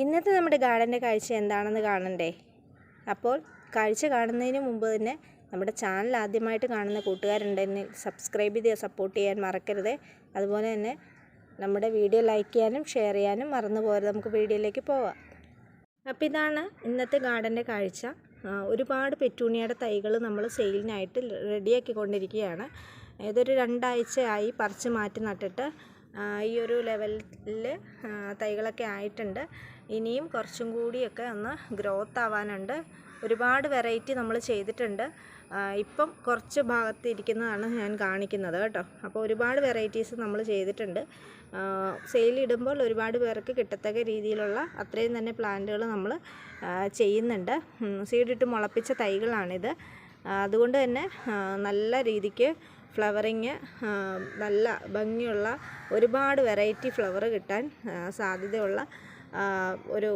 ഇന്നത്തെ നമ്മുടെ ഗാർഡന്റെ കാഴ്ച എന്താണെന്ന് കാണണ്ടേ? അപ്പോൾ കാഴ്ച കാണുന്നതിന് മുമ്പ് തന്നെ നമ്മുടെ ചാനൽ ആദ്യമായിട്ട് കാണുന്ന കൂട്ടുകാരുണ്ടെങ്കിൽ സബ്സ്ക്രൈബ് ചെയ്ത് സപ്പോർട്ട് ചെയ്യാൻ മറക്കരുത്. അതുപോലെ തന്നെ നമ്മുടെ വീഡിയോ ലൈക്ക് ചെയ്യാനും ഷെയർ ചെയ്യാനും മറന്നു പോകരുത്. നമുക്ക് വീഡിയോയിലേക്ക് പോവാം. അപ്പോൾ ഇതാണ് ഇന്നത്തെ ഗാർഡന്റെ കാഴ്ച. ഒരുപാട് പെറ്റൂണിയയുടെ തൈകൾ നമ്മൾ സെയിലിനായിട്ട് റെഡിയാക്കിക്കൊണ്ടിരിക്കുകയാണ്. ഏതൊരു രണ്ടാഴ്ചയായി പറിച്ച് മാറ്റി നട്ടിട്ട് ഈ ഒരു ലെവലിൽ തൈകളൊക്കെ ആയിട്ടുണ്ട്. ഇനിയും കുറച്ചും കൂടിയൊക്കെ ഒന്ന് ഗ്രോത്ത് ആവാനുണ്ട്. ഒരുപാട് വെറൈറ്റി നമ്മൾ ചെയ്തിട്ടുണ്ട്. ഇപ്പം കുറച്ച് ഭാഗത്ത് ഇരിക്കുന്നതാണ് ഞാൻ കാണിക്കുന്നത് കേട്ടോ. അപ്പോൾ ഒരുപാട് വെറൈറ്റീസ് നമ്മൾ ചെയ്തിട്ടുണ്ട്. സെയിലിടുമ്പോൾ ഒരുപാട് പേർക്ക് കിട്ടത്തക്ക രീതിയിലുള്ള അത്രയും തന്നെ പ്ലാന്റുകൾ നമ്മൾ ചെയ്യുന്നുണ്ട്. സീഡിട്ട് മുളപ്പിച്ച തൈകളാണിത്. അതുകൊണ്ട് തന്നെ നല്ല രീതിക്ക് ഫ്ലവറിങ് നല്ല ഭംഗിയുള്ള ഒരുപാട് വെറൈറ്റി ഫ്ലവർ കിട്ടാൻ സാധ്യതയുള്ള ഒരു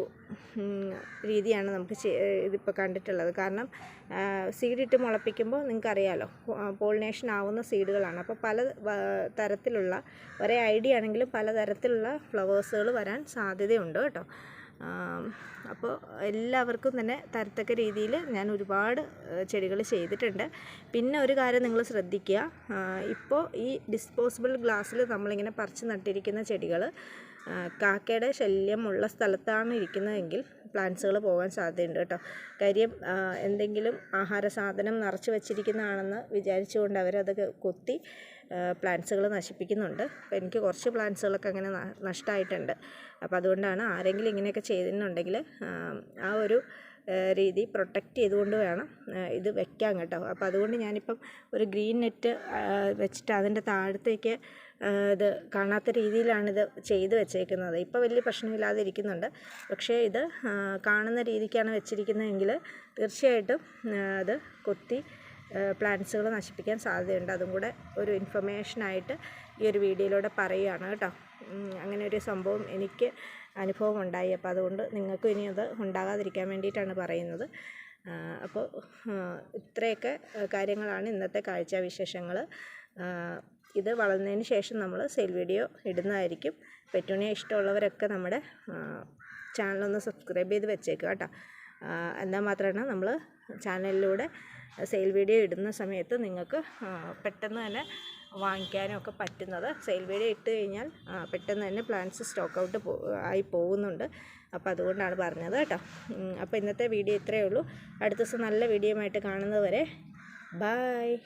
രീതിയാണ് നമുക്ക് ഇതിപ്പോൾ കണ്ടിട്ടുള്ളത്. കാരണം സീഡിട്ട് മുളപ്പിക്കുമ്പോൾ നിങ്ങൾക്കറിയാലോ പോളിനേഷൻ ആവുന്ന സീഡുകളാണ്. അപ്പോൾ പല തരത്തിലുള്ള ഒരേ ഐഡിയ ആണെങ്കിലും പല തരത്തിലുള്ള ഫ്ലവേഴ്സുകൾ വരാൻ സാധ്യതയുണ്ട് കേട്ടോ. അപ്പോൾ എല്ലാവർക്കും തന്നെ തരത്തക്ക രീതിയിൽ ഞാൻ ഒരുപാട് ചെടികൾ ചെയ്തിട്ടുണ്ട്. പിന്നെ ഒരു കാര്യം നിങ്ങൾ ശ്രദ്ധിക്കുക ഇപ്പോൾ ഈ ഡിസ്പോസിബിൾ ഗ്ലാസ്സിൽ നമ്മളിങ്ങനെ പറിച്ച് നട്ടിരിക്കുന്ന ചെടികൾ കാക്കയുടെ ശല്യമുള്ള സ്ഥലത്താണ് ഇരിക്കുന്നതെങ്കിൽ പ്ലാന്റ്സുകൾ പോകാൻ സാധ്യതയുണ്ട് കേട്ടോ. കാര്യം എന്തെങ്കിലും ആഹാര സാധനം നിറച്ച് വെച്ചിരിക്കുന്നതാണെന്ന് വിചാരിച്ചുകൊണ്ട് അവരത് കൊത്തി പ്ലാന്റ്സുകൾ നശിപ്പിക്കുന്നുണ്ട്. അപ്പോൾ എനിക്ക് കുറച്ച് പ്ലാന്റ്സുകളൊക്കെ അങ്ങനെ നഷ്ടമായിട്ടുണ്ട് അപ്പോൾ അതുകൊണ്ടാണ് ആരെങ്കിലും ഇങ്ങനെയൊക്കെ ചെയ്തിട്ടുണ്ടെങ്കിൽ ആ ഒരു രീതി പ്രൊട്ടക്റ്റ് ചെയ്തുകൊണ്ട് വേണം ഇത് വെക്കാൻ കേട്ടോ. അപ്പോൾ അതുകൊണ്ട് ഞാനിപ്പം ഒരു ഗ്രീൻ നെറ്റ് വെച്ചിട്ട് അതിന്റെ താഴത്തേക്ക് ഇത് കാണാത്ത രീതിയിലാണിത് ചെയ്ത് വെച്ചേക്കുന്നത്. ഇപ്പോൾ വലിയ പ്രശ്നമില്ലാതെ ഇരിക്കുന്നുണ്ട് പക്ഷേ ഇത് കാണുന്ന രീതിക്കാണ് വെച്ചിരിക്കുന്നതെങ്കിൽ തീർച്ചയായിട്ടും അത് കൊത്തി പ്ലാന്റ്സുകൾ നശിപ്പിക്കാൻ സാധ്യതയുണ്ട്. അതും കൂടെ ഒരു ഇൻഫർമേഷനായിട്ട് ഈ ഒരു വീഡിയോയിലൂടെ പറയുകയാണ് കേട്ടോ. അങ്ങനെ ഒരു സംഭവം എനിക്ക് അനുഭവം ഉണ്ടായി അപ്പോൾ അതുകൊണ്ട് നിങ്ങൾക്കും ഇനി അത് ഉണ്ടാകാതിരിക്കാൻ വേണ്ടിയിട്ടാണ് പറയുന്നത്. അപ്പോൾ ഇത്രയൊക്കെ കാര്യങ്ങളാണ് ഇന്നത്തെ കാഴ്ച വിശേഷങ്ങൾ ഇത് വളർന്നതിന് ശേഷം നമ്മൾ സെയിൽ വീഡിയോ ഇടുന്നതായിരിക്കും. പെറ്റൂണിയ ഇഷ്ടമുള്ളവരൊക്കെ നമ്മുടെ ചാനലൊന്ന് സബ്സ്ക്രൈബ് ചെയ്ത് വെച്ചേക്കുക കേട്ടോ. എന്നാൽ മാത്രമാണ് നമ്മൾ ചാനലിലൂടെ സെയിൽ വീഡിയോ ഇടുന്ന സമയത്ത് നിങ്ങൾക്ക് പെട്ടെന്ന് തന്നെ വാങ്ങിക്കാനും ഒക്കെ പറ്റുന്നത്. സെയിൽ വീഡിയോ ഇട്ട് കഴിഞ്ഞാൽ പെട്ടെന്ന് തന്നെ പ്ലാൻസ് സ്റ്റോക്ക് ഔട്ട് ആയി പോകുന്നുണ്ട്. അപ്പോൾ അതുകൊണ്ടാണ് പറഞ്ഞത് കേട്ടോ. അപ്പോൾ ഇന്നത്തെ വീഡിയോ ഇത്രയേ ഉള്ളൂ. അടുത്ത ദിവസം നല്ല വീഡിയോ ആയിട്ട് കാണുന്നത് വരെ ബായ്